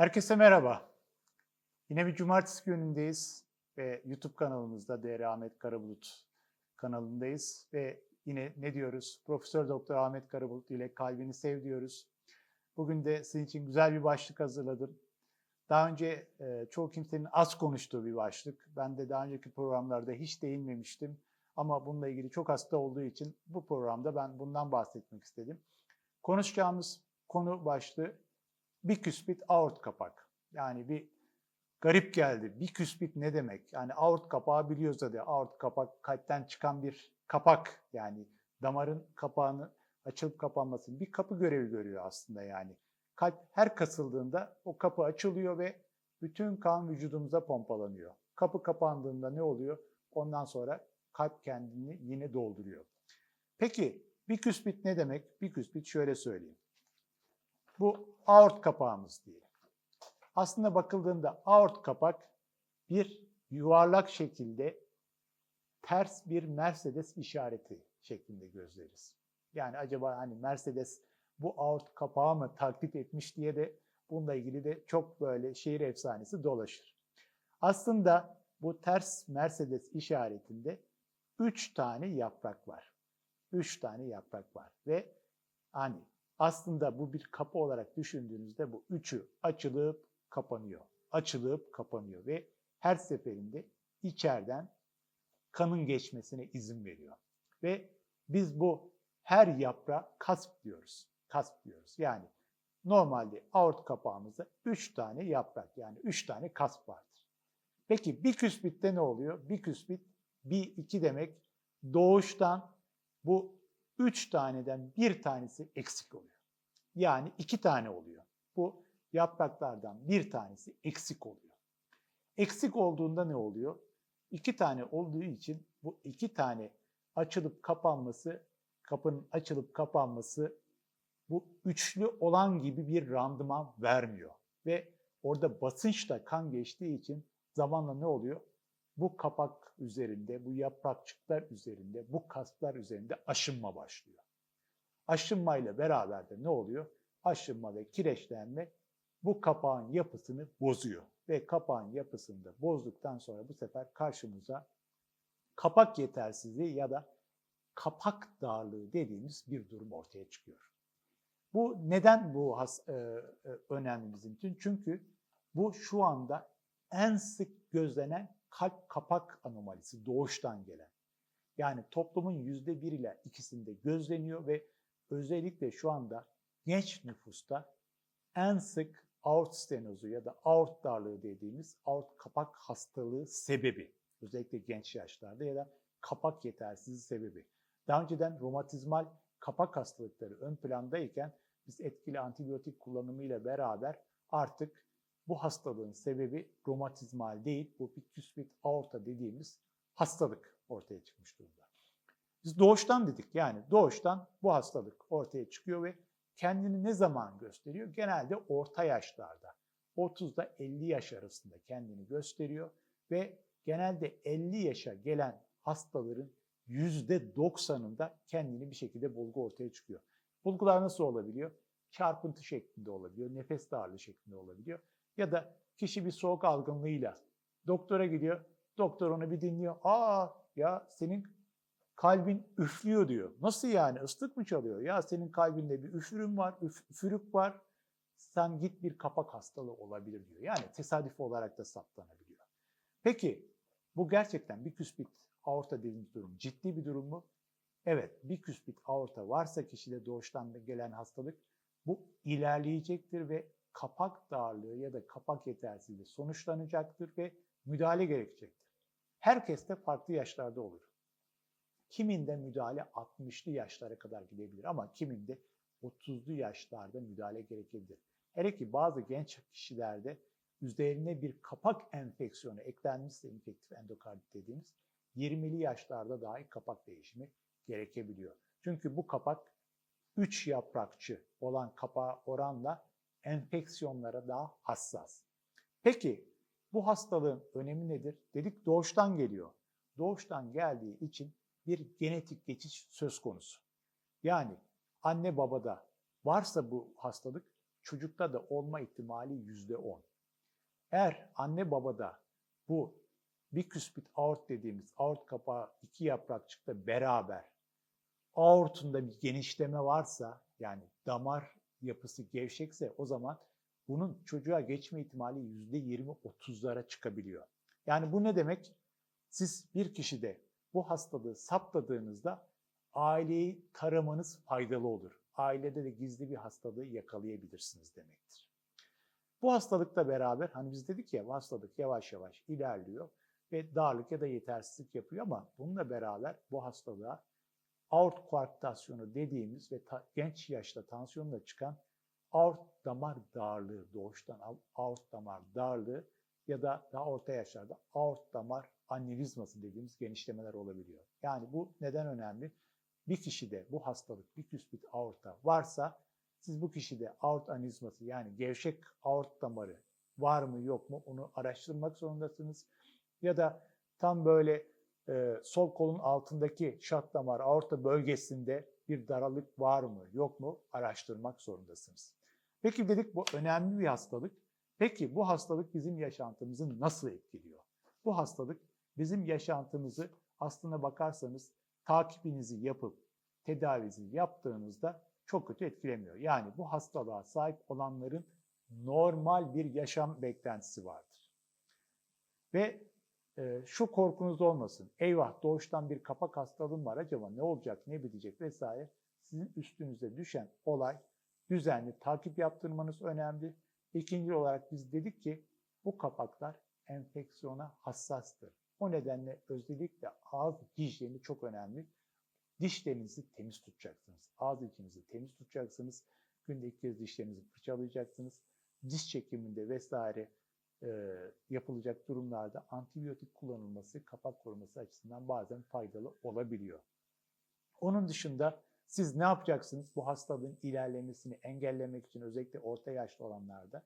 Herkese merhaba. Yine bir cumartesi günündeyiz ve YouTube kanalımızda DR Ahmet Karabulut kanalındayız ve yine ne diyoruz? Profesör Doktor Ahmet Karabulut ile kalbini sev diyoruz. Bugün de sizin için güzel bir başlık hazırladım. Daha önce e, çoğu kimsenin az konuştuğu bir başlık. Ben de daha önceki programlarda hiç değinmemiştim. Ama bununla ilgili çok hasta olduğu için bu programda ben bundan bahsetmek istedim. Konuşacağımız konu başlığı biküspit aort kapak. Yani bir garip geldi. Biküspit ne demek? Yani aort kapağı biliyoruz hadi. Aort kapak kalpten çıkan bir kapak. Yani damarın kapağını açılıp kapanması bir kapı görevi görüyor aslında yani. Kalp her kasıldığında o kapı açılıyor ve bütün kan vücudumuza pompalanıyor. Kapı kapandığında ne oluyor? Ondan sonra kalp kendini yine dolduruyor. Peki biküspit ne demek? Biküspit şöyle söyleyeyim. Bu aort kapağımız diye. Aslında bakıldığında aort kapak bir yuvarlak şekilde ters bir Mercedes işareti şeklinde gözleriz. Yani acaba hani Mercedes bu aort kapağı mı taklit etmiş diye de bununla ilgili de çok böyle şehir efsanesi dolaşır. Aslında bu ters Mercedes işaretinde üç tane yaprak var. Üç tane yaprak var ve hani aslında bu bir kapı olarak düşündüğünüzde bu üçü açılıp kapanıyor. Açılıp kapanıyor ve her seferinde içeriden kanın geçmesine izin veriyor. Ve biz bu her yaprağa kasp diyoruz. Kasp diyoruz. Yani normalde aort kapağımızda 3 tane yaprak yani 3 tane kasp vardır. Peki bir küsbitte ne oluyor? Bir küsbit bir iki demek doğuştan bu 3 taneden bir tanesi eksik oluyor. Yani iki tane oluyor. Bu yapraklardan bir tanesi eksik oluyor. Eksik olduğunda ne oluyor? İki tane olduğu için bu iki tane açılıp kapanması, kapının açılıp kapanması bu üçlü olan gibi bir randıman vermiyor. Ve orada basınçla kan geçtiği için zamanla ne oluyor? Bu kapak üzerinde, bu yaprakçıklar üzerinde, bu kasplar üzerinde aşınma başlıyor. Aşınmayla beraber de ne oluyor? Aşınma ve kireçlenme bu kapağın yapısını bozuyor. Ve kapağın yapısını da bozduktan sonra bu sefer karşımıza kapak yetersizliği ya da kapak darlığı dediğimiz bir durum ortaya çıkıyor. Bu neden bu has, e, e, önemli bizim için? Çünkü bu şu anda en sık gözlenen kalp kapak anomalisi doğuştan gelen. Yani toplumun yüzde bir ile ikisinde gözleniyor ve özellikle şu anda genç nüfusta en sık aort stenozu ya da aort darlığı dediğimiz aort kapak hastalığı sebebi. Özellikle genç yaşlarda ya da kapak yetersizliği sebebi. Daha önceden romatizmal kapak hastalıkları ön plandayken biz etkili antibiyotik kullanımıyla beraber artık bu hastalığın sebebi romatizmal değil, bu biküspit aorta dediğimiz hastalık ortaya çıkmış durumda. Biz doğuştan dedik yani doğuştan bu hastalık ortaya çıkıyor ve kendini ne zaman gösteriyor? Genelde orta yaşlarda. 30 ile 50 yaş arasında kendini gösteriyor ve genelde 50 yaşa gelen hastaların %90'ında kendini bir şekilde bulgu ortaya çıkıyor. Bulgular nasıl olabiliyor? Çarpıntı şeklinde olabiliyor, nefes darlığı şeklinde olabiliyor. Ya da kişi bir soğuk algınlığıyla doktora gidiyor, doktor onu bir dinliyor. Aa ya senin kalbin üflüyor diyor. Nasıl yani ıslık mı çalıyor? Ya senin kalbinde bir üfürüm var, üf, üfürük var. Sen git bir kapak hastalığı olabilir diyor. Yani tesadüf olarak da saptanabiliyor. Peki bu gerçekten bir küspit aorta dediğimiz durum ciddi bir durum mu? Evet bir küspit aorta varsa kişide doğuştan gelen hastalık bu ilerleyecektir ve kapak darlığı ya da kapak yetersizliği sonuçlanacaktır ve müdahale gerekecektir. Herkes de farklı yaşlarda olur. Kiminde müdahale 60'lı yaşlara kadar gidebilir ama kiminde 30'lu yaşlarda müdahale gerekebilir. Hele ki bazı genç kişilerde üzerine bir kapak enfeksiyonu eklenmişse infektif endokardit dediğimiz 20'li yaşlarda dahi kapak değişimi gerekebiliyor. Çünkü bu kapak 3 yaprakçı olan kapağa oranla enfeksiyonlara daha hassas. Peki bu hastalığın önemi nedir? Dedik doğuştan geliyor. Doğuştan geldiği için bir genetik geçiş söz konusu. Yani anne babada varsa bu hastalık çocukta da olma ihtimali yüzde on. Eğer anne babada bu biküspit aort dediğimiz aort kapağı iki yaprakçıkla beraber aortunda bir genişleme varsa yani damar yapısı gevşekse o zaman bunun çocuğa geçme ihtimali yüzde yirmi otuzlara çıkabiliyor. Yani bu ne demek? Siz bir kişide bu hastalığı saptadığınızda aileyi taramanız faydalı olur. Ailede de gizli bir hastalığı yakalayabilirsiniz demektir. Bu hastalıkla beraber hani biz dedik ya hastalık yavaş yavaş ilerliyor ve darlık ya da yetersizlik yapıyor ama bununla beraber bu hastalığa aort koarktasyonu dediğimiz ve ta, genç yaşta tansiyonla çıkan aort damar darlığı, doğuştan aort damar darlığı ya da daha orta yaşlarda aort damar anevrizması dediğimiz genişlemeler olabiliyor. Yani bu neden önemli? Bir kişide bu hastalık, bir küspit aorta varsa siz bu kişide aort anevrizması yani gevşek aort damarı var mı yok mu onu araştırmak zorundasınız. Ya da tam böyle e, sol kolun altındaki şat damar aorta bölgesinde bir daralık var mı yok mu araştırmak zorundasınız. Peki dedik bu önemli bir hastalık. Peki bu hastalık bizim yaşantımızı nasıl etkiliyor? Bu hastalık bizim yaşantımızı aslına bakarsanız takibinizi yapıp tedavisi yaptığınızda çok kötü etkilemiyor. Yani bu hastalığa sahip olanların normal bir yaşam beklentisi vardır. Ve e, şu korkunuz olmasın. Eyvah doğuştan bir kapak hastalığım var acaba ne olacak, ne bitecek vesaire. Sizin üstünüze düşen olay düzenli takip yaptırmanız önemli. İkinci olarak biz dedik ki bu kapaklar enfeksiyona hassastır. O nedenle özellikle ağız hijyeni çok önemli. Dişlerinizi temiz tutacaksınız. Ağız içinizi temiz tutacaksınız. Günde iki kez dişlerinizi fırçalayacaksınız. Diş çekiminde vesaire e, yapılacak durumlarda antibiyotik kullanılması kapak koruması açısından bazen faydalı olabiliyor. Onun dışında siz ne yapacaksınız bu hastalığın ilerlemesini engellemek için özellikle orta yaşlı olanlarda?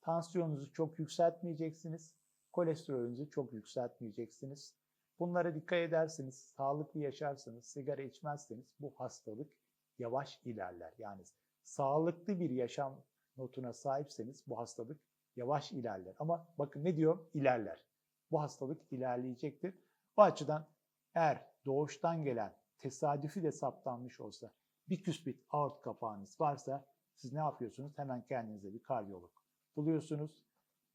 Tansiyonunuzu çok yükseltmeyeceksiniz, kolesterolünüzü çok yükseltmeyeceksiniz. Bunlara dikkat ederseniz, sağlıklı yaşarsanız, sigara içmezseniz bu hastalık yavaş ilerler. Yani sağlıklı bir yaşam notuna sahipseniz bu hastalık yavaş ilerler. Ama bakın ne diyor? İlerler. Bu hastalık ilerleyecektir. Bu açıdan eğer doğuştan gelen tesadüfi de saptanmış olsa bir küspit aort kapağınız varsa siz ne yapıyorsunuz? Hemen kendinize bir kardiyolog buluyorsunuz.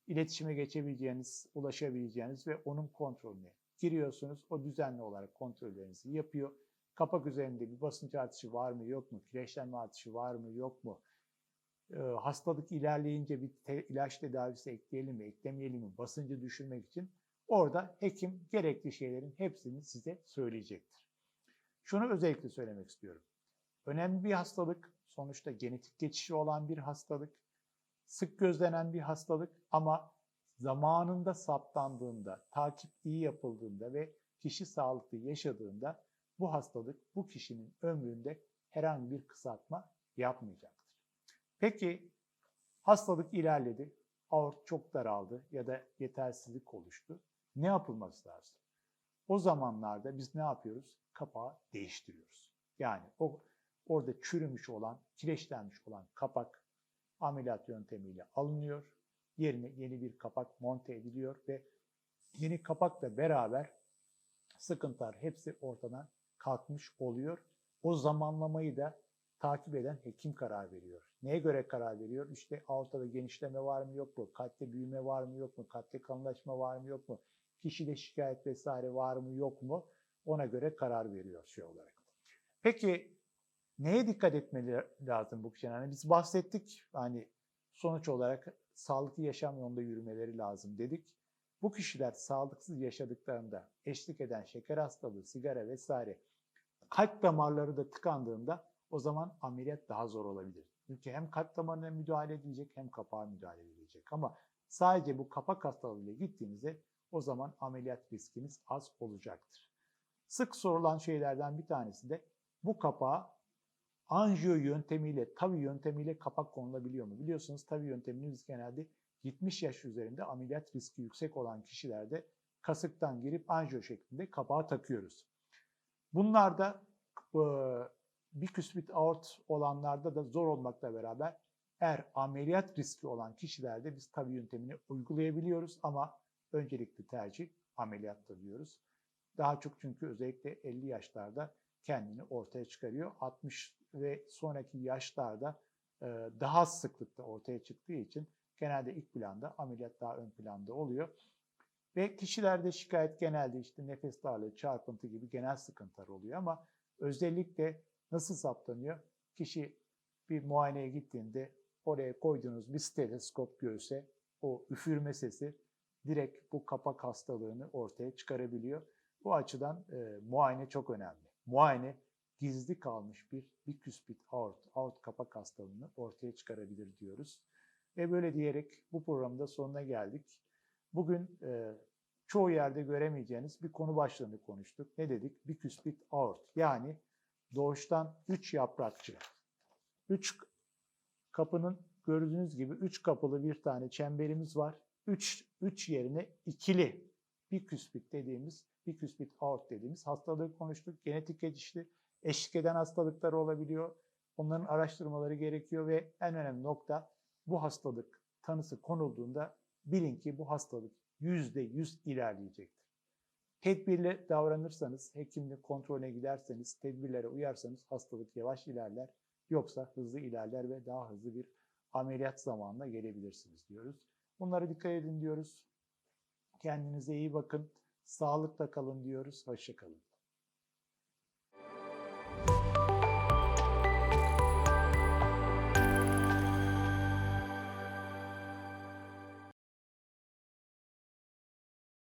İletişime geçebileceğiniz, ulaşabileceğiniz ve onun kontrolüne giriyorsunuz. O düzenli olarak kontrollerinizi yapıyor. Kapak üzerinde bir basınç artışı var mı yok mu? Kireçlenme artışı var mı yok mu? Ee, hastalık ilerleyince bir te ilaç tedavisi ekleyelim mi, eklemeyelim mi? Basıncı düşürmek için orada hekim gerekli şeylerin hepsini size söyleyecektir. Şunu özellikle söylemek istiyorum. Önemli bir hastalık, sonuçta genetik geçişi olan bir hastalık, sık gözlenen bir hastalık ama zamanında saptandığında, takip iyi yapıldığında ve kişi sağlıklı yaşadığında bu hastalık bu kişinin ömründe herhangi bir kısaltma yapmayacaktır. Peki hastalık ilerledi, aort çok daraldı ya da yetersizlik oluştu. Ne yapılması lazım? O zamanlarda biz ne yapıyoruz? Kapağı değiştiriyoruz. Yani o orada çürümüş olan, kireçlenmiş olan kapak ameliyat yöntemiyle alınıyor. Yerine yeni bir kapak monte ediliyor ve yeni kapakla beraber sıkıntılar hepsi ortadan kalkmış oluyor. O zamanlamayı da takip eden hekim karar veriyor. Neye göre karar veriyor? İşte ortada genişleme var mı yok mu? Kalpte büyüme var mı yok mu? Kalpte kanlaşma var mı yok mu? Kişide şikayet vesaire var mı yok mu? Ona göre karar veriyor şey olarak. Peki neye dikkat etmeli lazım bu kişilerin? Yani biz bahsettik hani sonuç olarak sağlıklı yaşam yolunda yürümeleri lazım dedik. Bu kişiler sağlıksız yaşadıklarında eşlik eden şeker hastalığı, sigara vesaire kalp damarları da tıkandığında o zaman ameliyat daha zor olabilir. Çünkü hem kalp damarına müdahale edilecek hem kapağa müdahale edilecek. Ama sadece bu kapak hastalığıyla gittiğinizde o zaman ameliyat riskiniz az olacaktır. Sık sorulan şeylerden bir tanesi de bu kapağa anjiyo yöntemiyle, tabi yöntemiyle kapak konulabiliyor mu? Biliyorsunuz tabi yöntemini biz genelde 70 yaş üzerinde ameliyat riski yüksek olan kişilerde kasıktan girip anjiyo şeklinde kapağı takıyoruz. Bunlarda bir küsbit aort olanlarda da zor olmakla beraber Eğer ameliyat riski olan kişilerde biz tabi yöntemini uygulayabiliyoruz ama öncelikli tercih ameliyatta diyoruz. Daha çok çünkü özellikle 50 yaşlarda kendini ortaya çıkarıyor. 60 ve sonraki yaşlarda e, daha sıklıkta ortaya çıktığı için genelde ilk planda ameliyat daha ön planda oluyor. Ve kişilerde şikayet genelde işte nefes darlığı, çarpıntı gibi genel sıkıntılar oluyor ama özellikle nasıl saptanıyor? Kişi bir muayeneye gittiğinde oraya koyduğunuz bir steteskop göğüse o üfürme sesi direkt bu kapak hastalığını ortaya çıkarabiliyor. Bu açıdan e, muayene çok önemli. Muayene gizli kalmış bir biküspit aort, aort kapak hastalığını ortaya çıkarabilir diyoruz. Ve böyle diyerek bu programda sonuna geldik. Bugün e, çoğu yerde göremeyeceğiniz bir konu başlığını konuştuk. Ne dedik? Biküspit aort yani doğuştan 3 yaprakçı. 3 kapının gördüğünüz gibi 3 kapılı bir tane çemberimiz var. 3 3 yerine ikili biküspit dediğimiz biküspit aort dediğimiz hastalığı konuştuk. Genetik geçişli eşlik eden hastalıklar olabiliyor. Onların araştırmaları gerekiyor ve en önemli nokta bu hastalık tanısı konulduğunda bilin ki bu hastalık %100 ilerleyecektir. Tedbirli davranırsanız, hekimle kontrolüne giderseniz, tedbirlere uyarsanız hastalık yavaş ilerler. Yoksa hızlı ilerler ve daha hızlı bir ameliyat zamanına gelebilirsiniz diyoruz. Bunlara dikkat edin diyoruz. Kendinize iyi bakın. Sağlıkla kalın diyoruz. Hoşçakalın.